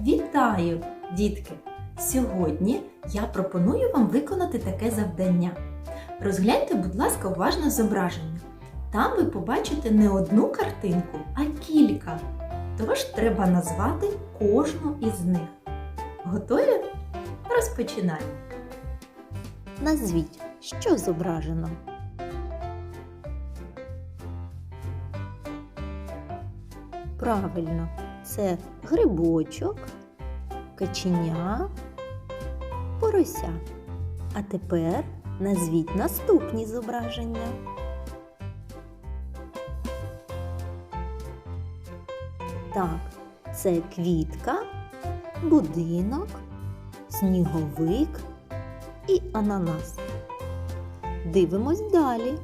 Вітаю, дітки! Сьогодні я пропоную вам виконати таке завдання. Розгляньте, будь ласка, уважно зображення. Там ви побачите не одну картинку, а кілька. Тож треба назвати кожну із них. Готові? Розпочинаємо. Назвіть, що зображено. Правильно, це грибочок, каченя, порося. А тепер назвіть наступні зображення. Так, це квітка, будинок, сніговик і ананас. Дивимось далі.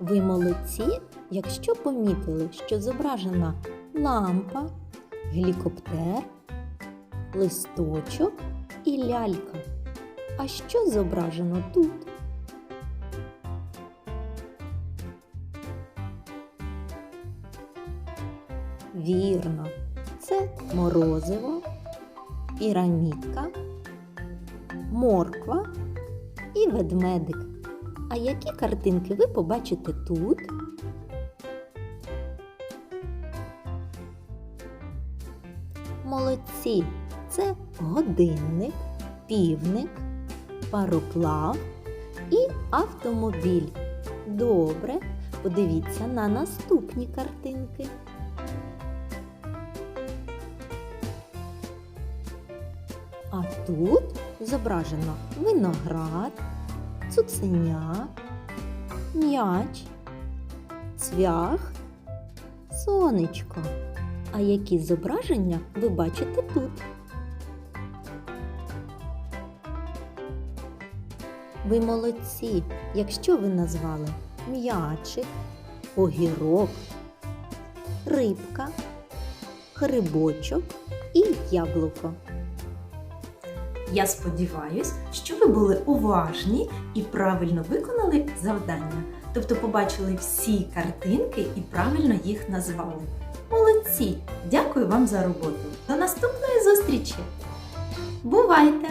Ви молодці, якщо помітили, що зображена лампа, гелікоптер, листочок і лялька. А що зображено тут? Вірно, це морозиво, пірамідка, морква і ведмедик. А які картинки ви побачите тут? Молодці! Це годинник, півник, пароплав і автомобіль. Добре, подивіться на наступні картинки. А тут зображено виноград, цуценя, м'яч, цвях, сонечко. А які зображення ви бачите тут? Ви молодці, якщо ви назвали м'ячик, огірок, рибка, грибочок і яблуко. Я сподіваюсь, що ви були уважні і правильно виконали завдання, тобто побачили всі картинки і правильно їх назвали. Молодці! Дякую вам за роботу! До наступної зустрічі! Бувайте!